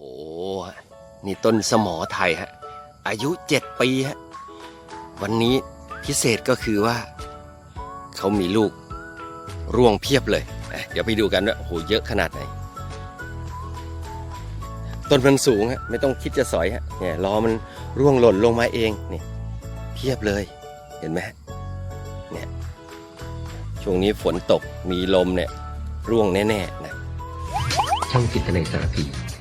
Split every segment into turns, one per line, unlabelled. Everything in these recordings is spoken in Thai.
ห นี่ต้นสมอไทยฮะ อายุเจ็ดปีฮะ วันนี้พิเศษก็คือว่า เขามีลูกร่วงเพียบเลย เดี๋ยวไปดูกันว่าโหเยอะขนาดไหน ต้นมันสูงฮะ ไม่ต้องคิดจะสอยฮะ เนี่ยล้อมันร่วงหล่นลงมาเองนี่เพียบเลย เห็นไหมเนี่ย ช่วงนี้ฝนตกมีลมเนี่ย ร่วงแน่ๆนะ
ช่องจิตนาสารพี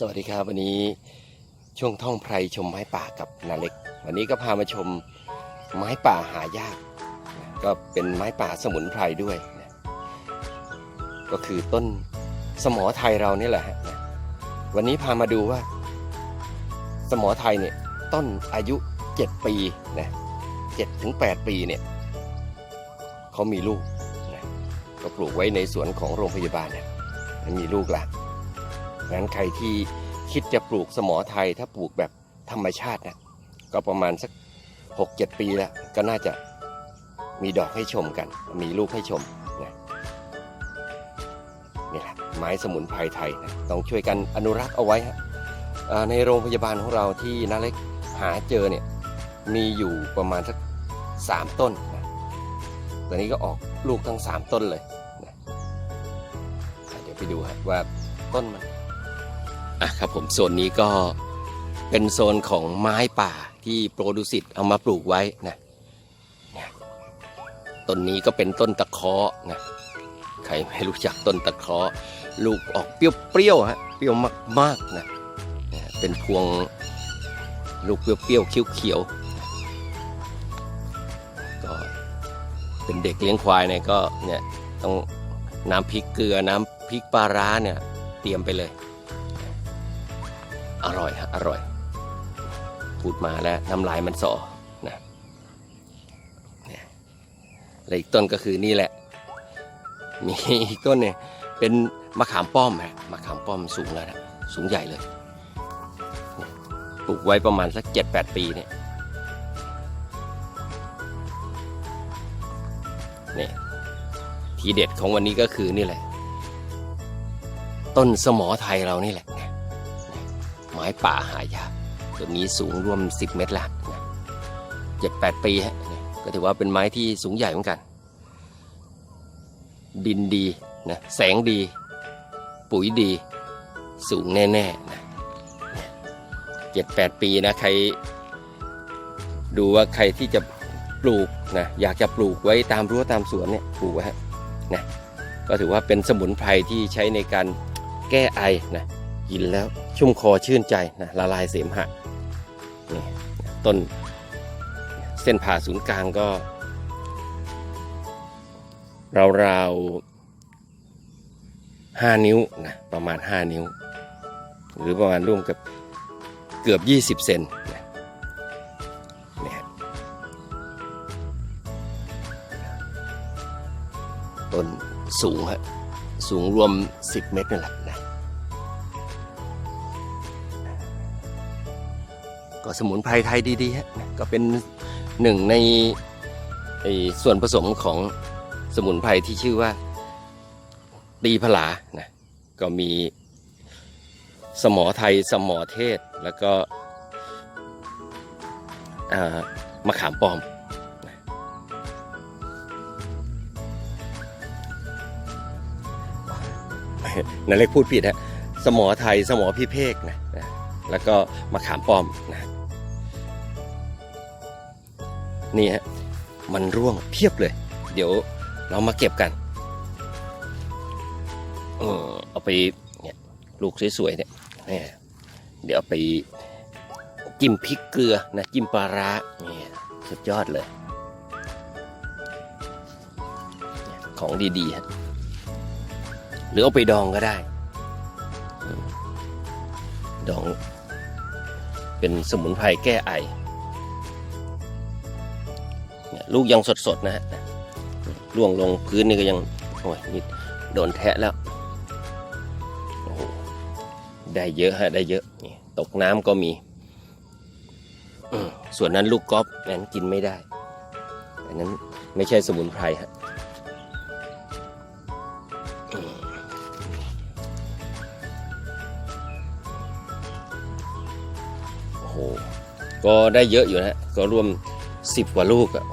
สวัสดีครับวันนี้ช่วงท่องไพรชมไม้ป่ากับนาเล็ก วันนี้ก็พามาชมไม้ป่าหายาก ก็เป็นไม้ป่าสมุนไพรด้วย ก็คือต้นสมอไทยเรานี่แหละวันนี้พามาดูว่า สมอไทยเนี่ยต้นอายุ 7 ปีนะเจ็ดถึงแปดปีเนี่ยเขามีลูกนะก็ปลูกไว้ในสวนของโรงพยาบาลเนี่ยมีลูกและ งั้นใครที่คิดจะปลูกสมอไทยถ้าปลูกแบบธรรมชาตินะก็ประมาณสักหกเจ็ดปีแล้วก็น่าจะมีดอกให้ชมกัน มีลูกให้ชมนะนี่แหละไม้สมุนไพรไทยนะต้องช่วยกันอนุรักษ์เอาไว้ฮะในโรงพยาบาลของเราที่นาเล็กหาเจอเนี่ยมีอยู่ประมาณสักสามต้นนะตอนนี้ก็ออกลูกทั้งสามต้นเลยนะเดี๋ยวไปดูฮะว่าต้นมัน อะครับผมโซนนี้ก็เป็นโซนของไม้ป่าที่โปรดุสิตเอามาปลูกไว้นะเนี่ยต้นนี้ก็เป็นต้นตะเคาะนะใครไม่รู้จักต้นตะเคาะลูกออกเปรี้ยวๆฮะเปรี้ยวมากๆนะเนี่ยเป็นพวงลูกเปรี้ยวๆเขียวๆก็เป็นเด็กเลี้ยงควายเนี่ยก็เนี่ยต้องน้ำพริกเกลือน้ำพริกปลาร้าเนี่ยเตรียมไปเลย อร่อยฮะอร่อย พูดมาแล้วน้ำลายมันสอนะเนี่ยและอีกต้นก็คือนี่แหละ มีอีกต้นเนี่ยเป็นมะขามป้อมฮะมะขามป้อมสูงแล้วนะสูงใหญ่เลยปลูกไว้ประมาณสักเจ็ดแปดปีเนี่ยเนี่ยทีเด็ดของวันนี้ก็คือนี่แหละ ต้นสมอไทยเรานี่แหละ ไม้ป่าหายากตัวนี้สูงร่วม 10 เมตรละเจ็ดแปดปีฮะก็ถือว่าเป็นไม้ที่สูงใหญ่เหมือนกัน ดินดีนะแสงดี ปุ๋ยดี สูงแน่ๆนะเจ็ดแปดปีนะใคร ดูว่าใครที่จะปลูกนะอยากจะปลูกไว้ตามรั้วตามสวนเนี่ยปลูกไว้ฮะนะก็ถือว่าเป็นสมุนไพรที่ใช้ในการแก้ไอนะ กินแล้วชุ่มคอชื่นใจนะละลายเสมหะนี่ต้นเส้นผ่าศูนย์กลางก็ ราวๆห้านิ้วนะประมาณห้านิ้ว หรือประมาณร่วมกับเกือบ 20 เซนนี่ฮะต้นสูงฮะสูงรวม 10 เมตรนั่นแหละนะ ก็สมุนไพรไทยดีๆฮะก็เป็นหนึ่งในส่วนผสมของสมุนไพรที่ชื่อว่าตีผลานะก็มีสมอไทยสมอเทศ แล้วก็มะขามปอม นั่นเล็กพูดผิดฮะสมอไทยสมอพิเภกนะ แล้วก็มะขามปอมนะ นี่ฮะมันร่วงเพียบเลย เดี๋ยวเรามาเก็บกันเออเอาไปเนี่ยลูกสวยๆเนี่ยเนี่ยเดี๋ยวไปจิ้มพริกเกลือนะจิ้มปลาร้าเนี่ยสุดยอดเลย ของดีๆฮะหรือเอาไปดองก็ได้ ดองเป็นสมุนไพรแก้ไอ ลูกยังสดๆนะฮะล่วงลงพื้นนี่ก็ยังโอ้ยนี่โดนแทะแล้วโอ้โหได้เยอะฮะได้เยอะนี่ตกน้ำก็มีส่วนนั้นลูกกอล์ฟนั้นกินไม่ได้ อันนั้นไม่ใช่สมุนไพรฮะโอ้โห ก็ได้เยอะอยู่นะฮะก็รวมสิบกว่าลูกอะ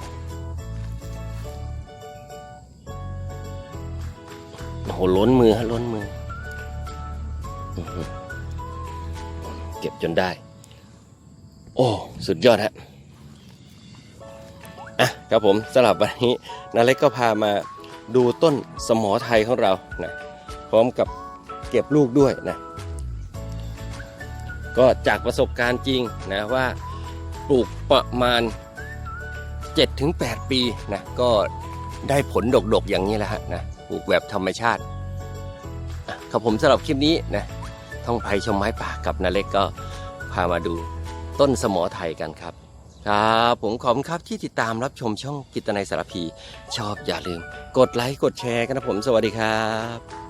โหล้นมือฮะล้นมืออื้อหือ เก็บจนได้ โอ้ สุดยอดฮะอะครับผมสำหรับวันนี้นาเล็กก็พามาดูต้นสมอไทยของเรานะพร้อมกับเก็บลูกด้วยนะก็จากประสบการณ์จริงนะว่าปลูกประมาณ 7-8 ปีนะก็ได้ผลดกๆอย่างนี้แหละฮะนะ ปลูกแบบธรรมชาติอะครับผมสำหรับคลิปนี้นะท่องไพชมไม้ป่ากับนาเล็กก็พามาดูต้นสมอไทยกันครับครับผมขอบคุณครับที่ติดตามรับชมช่องกิตนายสารพี ชอบอย่าลืม กดไลค์กดแชร์กันนะผมสวัสดีครับ